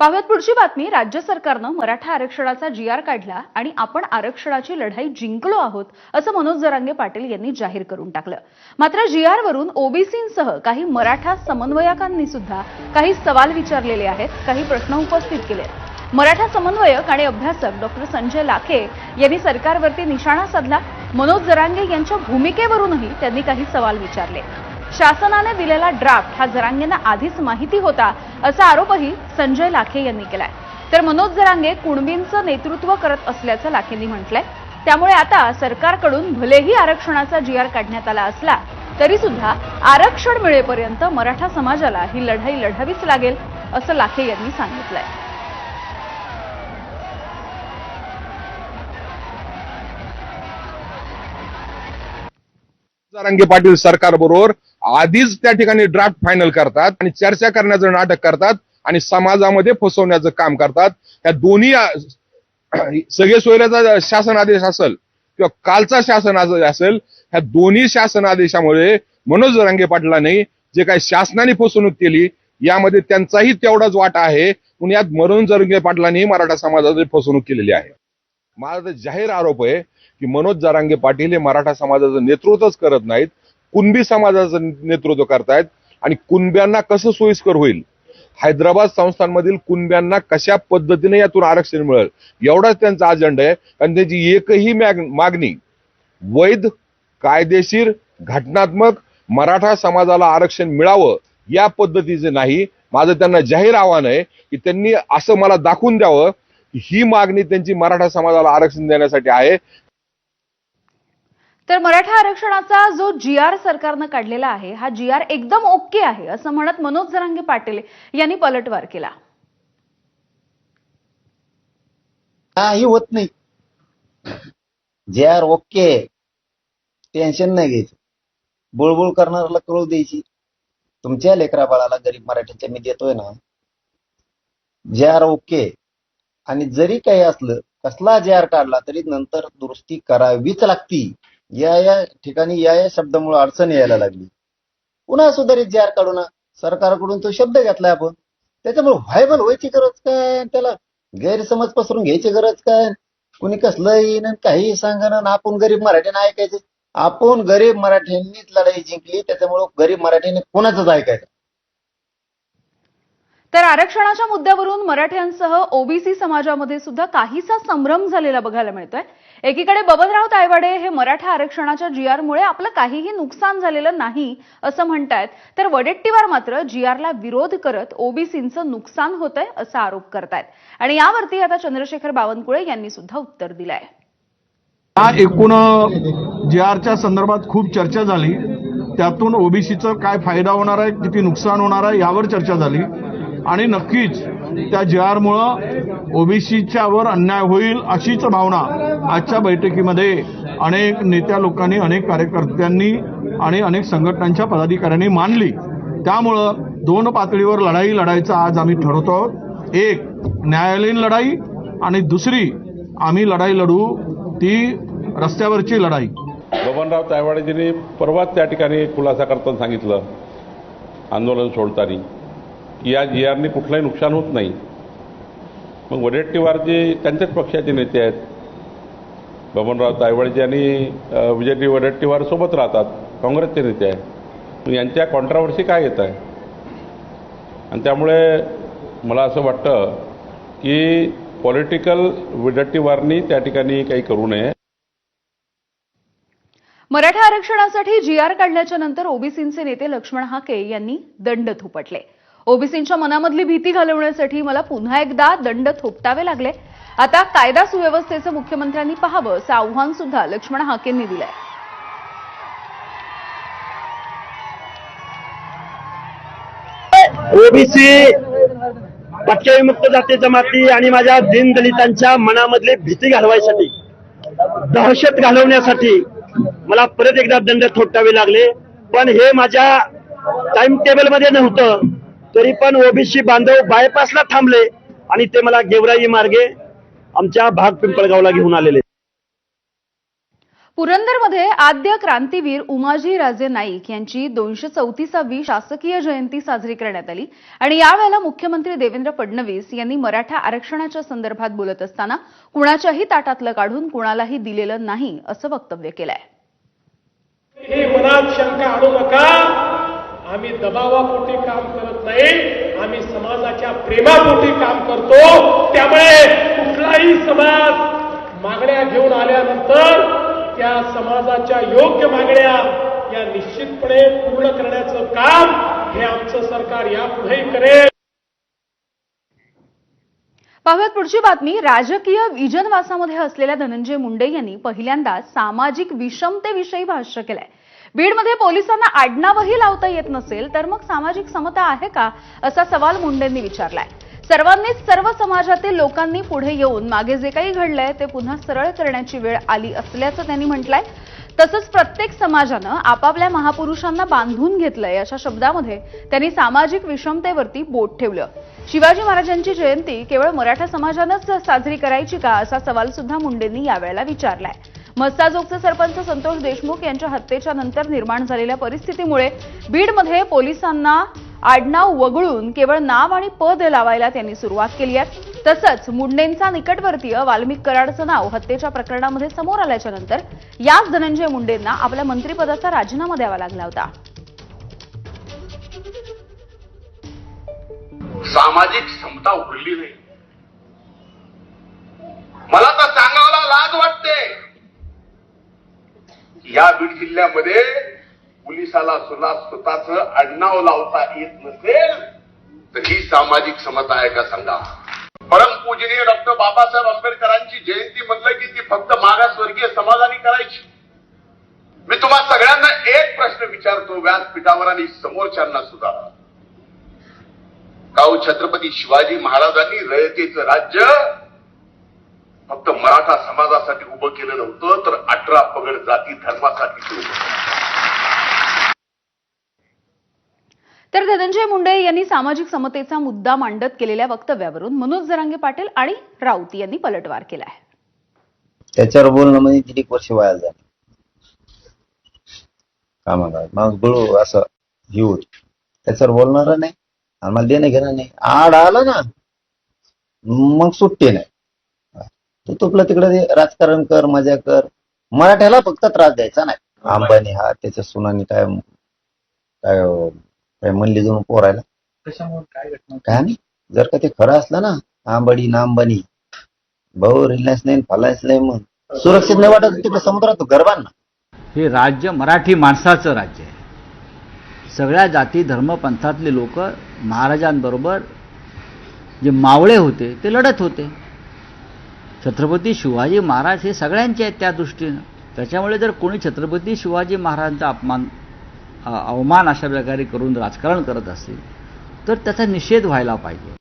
पाहूयात पुढची बातमी. राज्य सरकारनं मराठा आरक्षणाचा जी आर काढला आणि आपण आरक्षणाची लढाई जिंकलो आहोत असं मनोज जरांगे पाटील यांनी जाहीर करून टाकलं. मात्र जी आर वरून ओबीसींसह काही मराठा समन्वयकांनी सुद्धा काही सवाल विचारलेले आहेत काही प्रश्न उपस्थित केले मराठा समन्वयक आणि अभ्यासक डॉक्टर संजय लाखे यांनी सरकारवरती निशाणा साधला. मनोज जरांगे यांच्या भूमिकेवरूनही त्यांनी काही सवाल विचारले. शासनाने दिलेला ड्राफ्ट हा जरांगेंना आधीच माहिती होता असा आरोपही संजय लाखे यांनी केलाय. तर मनोज जरांगे कुणबींचं नेतृत्व करत असल्याचं लाखेंनी म्हटलंय. त्यामुळे आता सरकारकडून भलेही आरक्षणाचा जी आर काढण्यात आला असला तरी सुद्धा आरक्षण मिळेपर्यंत मराठा समाजाला ही लढाई लढावीच लागेल असं लाखे यांनी सांगितलंय. रंगे पाटील सरकार बरोबर आधीच त्या ठिकाणी ड्राफ्ट फायनल करतात आणि चर्चा करण्याचं नाटक करतात आणि समाजामध्ये फसवण्याचं काम करतात. या दोन्ही सगळे सोयऱ्याचा शासन आदेश असेल किंवा कालचा शासन आदेश असेल ह्या दोन्ही शासन आदेशामुळे मनोज रंगे पाटलांनी जे काही शासनाने फसवणूक केली यामध्ये त्यांचाही तेवढाच वाटा आहे. म्हणून यात मनोज रंगे पाटलांनी मराठा समाजाची फसवणूक केलेली आहे. माझा तर जाहीर आरोप आहे की मनोज जरांगे पाटील हे मराठा समाजाचं नेतृत्वच करत नाहीत. कुणबी समाजाचं नेतृत्व करतायत आणि कुणब्यांना कसं सोयीस्कर होईल? हैदराबाद संस्थांमधील कुणब्यांना कशा पद्धतीने यातून आरक्षण मिळेल? एवढाच त्यांचा अजेंडा आहे. कारण त्यांची एकही मॅग- मागणी वैध कायदेशीर घटनात्मक मराठा समाजाला आरक्षण मिळावं या पद्धतीचे नाही. माझं त्यांना जाहीर आव्हान आहे की त्यांनी असं मला दाखवून द्यावं ही मागणी त्यांची मराठा समाजाला आरक्षण देण्यासाठी आहे. तर मराठा आरक्षणाचा जो जी आर सरकारनं काढलेला आहे हा जी आर एकदम ओके आहे असं म्हणत मनोज जरांगे पाटील यांनी पलटवार केला. काही होत नाही. जे आर ओके टेन्शन नाही घ्यायचं. बुळबुळ करणाऱ्याला कळू द्यायची. तुमच्या लेकरा बाळाला गरीब मराठीच्या मी देतोय ना. जे आर ओके आणि जरी काही असलं कसला जे आर काढला तरी नंतर दुरुस्ती करावीच लागती. या या ठिकाणी या या शब्दामुळे अडचण यायला लागली. पुन्हा सुधारित जे आर काढू ना सरकारकडून तो शब्द घेतलाय आपण. त्याच्यामुळे व्हायबल व्हायची गरज काय त्याला गैरसमज पसरून घ्यायची गरज काय? कुणी कसलं येईन काही सांगणं आपण गरीब मराठ्यांना ऐकायचं. आपण गरीब मराठ्यांनीच लढाई जिंकली त्याच्यामुळं गरीब मराठ्यांनी कोणाचंच ऐकायचं? तर आरक्षणाच्या मुद्द्यावरून मराठ्यांसह ओबीसी समाजामध्ये सुद्धा काहीसा संभ्रम झालेला बघायला मिळतोय. एकीकडे बबनराव तायवाडे हे मराठा आरक्षणाच्या जी आरमुळे आपलं काहीही नुकसान झालेलं नाही असं म्हणतायत तर वडेट्टीवार मात्र जी आरला विरोध करत ओबीसींचं नुकसान होतंय असा आरोप करतायत. आणि यावरती आता चंद्रशेखर बावनकुळे यांनी सुद्धा उत्तर दिलंय. या एकूण जे आरच्या संदर्भात खूप चर्चा झाली. त्यातून ओबीसीचं काय फायदा होणार आहे किती नुकसान होणार आहे यावर चर्चा झाली. आणि नक्कीच त्या जे आरमुळं ओबीसीच्यावर अन्याय होईल अशीच भावना आजच्या बैठकीमध्ये अनेक नेत्या लोकांनी अनेक कार्यकर्त्यांनी आणि अनेक संघटनांच्या पदाधिकाऱ्यांनी मानली. त्यामुळं दोन पातळीवर लढाई लढायचा आज आम्ही ठरवतो आहोत. एक न्यायालयीन लढाई आणि दुसरी आम्ही लढाई लढू ती रस्त्यावरची लढाई. बबनराव तायवाडेजींनी परवाच त्या ठिकाणी खुलासा करताना सांगितलं आंदोलन सोडताना. या जी आरने कुठलंही नुकसान होत नाही. मग वडेट्टीवार जे त्यांच्याच पक्षाचे नेते आहेत. बबनराव तायवाडेजी आणि विजयजी वडेट्टीवार सोबत राहतात. काँग्रेसचे नेते आहेत. मग यांच्या कॉन्ट्रावर्सी काय येत आहे? आणि त्यामुळे मला असं वाटतं की पॉलिटिकल वडेट्टीवारनी त्या ठिकाणी काही करू नये. मराठा आरक्षणासाठी जी आर काढल्याच्या नंतर ओबीसींचे नेते लक्ष्मण हाके यांनी दंड थुपटले. ओबीसींच्या मनामधली भीती घालवण्यासाठी मला पुन्हा एकदा दंड थोपटावे लागले. आता कायदा सुव्यवस्थेचं मुख्यमंत्र्यांनी पाहावं असं आव्हान सुद्धा लक्ष्मण हाकेंनी दिलंय. ओबीसी पक्षविमुक्त जाती जमाती आणि माझ्या दीनदलितांच्या मनामधली भीती घालवायसाठी दहशत घालवण्यासाठी मला परत एकदा दंड थोटावे लागले. पण हे माझ्या टाइम टेबलमध्ये नव्हतं. तरी पण ओबीसी बांधव बायपासला थांबले आणि ते मला गेवराई मार्गे आमच्या भाग पिंपळगावला घेऊन आलेले. पुरंदरमध्ये आद्य क्रांतीवीर उमाजी राजे नाईक यांची दोनशे चौतीसावी शासकीय जयंती साजरी करण्यात आली. आणि यावेळेला मुख्यमंत्री देवेंद्र फडणवीस यांनी मराठा आरक्षणाच्या संदर्भात बोलत असताना कुणाच्याही ताटातलं काढून कुणालाही दिलेलं नाही असं वक्तव्य केलंय. आम्ही दबावापोटी काम करत नाही आम्ही समाजाच्या प्रेमापोटी काम करतो. त्यामुळे कुठलाही समाज मागण्या घेऊन आल्यानंतर त्या समाजाच्या योग्य मागण्या या निश्चितपणे पूर्ण करण्याचं काम हे आमचं सरकार यापुढेही करेल. पाहुयात पुढची बातमी. राजकीय विजनवासामध्ये असलेल्या धनंजय मुंडे यांनी पहिल्यांदा सामाजिक विषमतेविषयी भाष्य केलंय. बीडमध्ये पोलिसांना आडनावही लावता येत नसेल तर मग सामाजिक समता आहे का? असा सवाल मुंडेंनी विचारलाय. सर्वांनीच सर्व समाजातील लोकांनी पुढे येऊन मागे जे काही घडलंय ते पुन्हा सरळ करण्याची वेळ आली असल्याचं त्यांनी म्हटलंय. तसंच प्रत्येक समाजानं आपापल्या महापुरुषांना बांधून घेतलंय अशा शब्दामध्ये त्यांनी सामाजिक विषमतेवरती बोट ठेवलं. शिवाजी महाराजांची जयंती केवळ मराठा समाजानंच साजरी करायची का? असा सवाल सुद्धा मुंडेंनी यावेळेला विचारलाय. मस्ताजोगचे सरपंच संतोष देशमुख यांच्या हत्येच्या नंतर निर्माण झालेल्या परिस्थितीमुळे बीडमध्ये पोलिसांना आडनाव वगळून केवळ नाव आणि पद लावायला त्यांनी सुरुवात केली आहे. तसंच मुंडेंचा निकटवर्तीय वाल्मिक कराडचं नाव हत्येच्या प्रकरणामध्ये समोर आल्याच्यानंतर याच धनंजय मुंडेंना आपल्या मंत्रिपदाचा राजीनामा द्यावा लागला होता. सामाजिक समता उरली नाही. मला तर सांगायला लाज वाटते. या बीड जिल्ह्यामध्ये पोलिसाला सुद्धा स्वतःच आडनाव लावता येत नसेल तर ही सामाजिक समता आहे का सांगा? परमपूजनीय डॉक्टर बाबासाहेब आंबेडकरांची जयंती म्हणलं की ती फक्त मागासवर्गीय समाजाने करायची? मी तुम्हा सगळ्यांना एक प्रश्न विचारतो व्यासपीठावर आणि समोरच्यांना सुद्धा. काऊ छत्रपती शिवाजी महाराजांनी रयतेचं राज्य फक्त मराठा समाजासाठी उभं केलं नव्हतं तर अठरा पगड जाती धर्मासाठी ते केलं. तर धनंजय मुंडे यांनी सामाजिक समतेचा मुद्दा मांडत केलेल्या वक्तव्यावरून मनोज जरांगे पाटील आणि राऊत यांनी पलटवार केलाय त्याच्यावर बोलणं म्हणजे किती वर्ष वाया झाली कामाला. माणूस बळू असं हे होत. त्याच्यावर बोलणार नाही आम्हाला देणं घेणं नाही. आड आलं ना मग सुट्टी नाही. तू तुपलं तिकडे ते राजकारण कर मजा कर. मराठ्याला फक्त त्रास द्यायचा नाही. अंबानी हा त्याच्या सुनानी काय काय काय म्हणली जाऊन पोरायला? काय नाही. जर का ते खरं असलं ना आंबाडी ना अंबानी भाऊ रिलायन्स नाही फलायन्स नाही मग सुरक्षित नाही वाटत तिकडे समुद्रात गरबान. ना हे राज्य मराठी माणसाचं राज्य आहे. सगळ्या जाती धर्मपंथातले लोक महाराजांबरोबर जे मावळे होते ते लढत होते. छत्रपती शिवाजी महाराज हे सगळ्यांचे आहेत त्या दृष्टीनं. त्याच्यामुळे जर कोणी छत्रपती शिवाजी महाराजांचा अपमान अवमान अशा प्रकारे करून राजकारण करत असतील तर त्याचा निषेध व्हायला पाहिजे.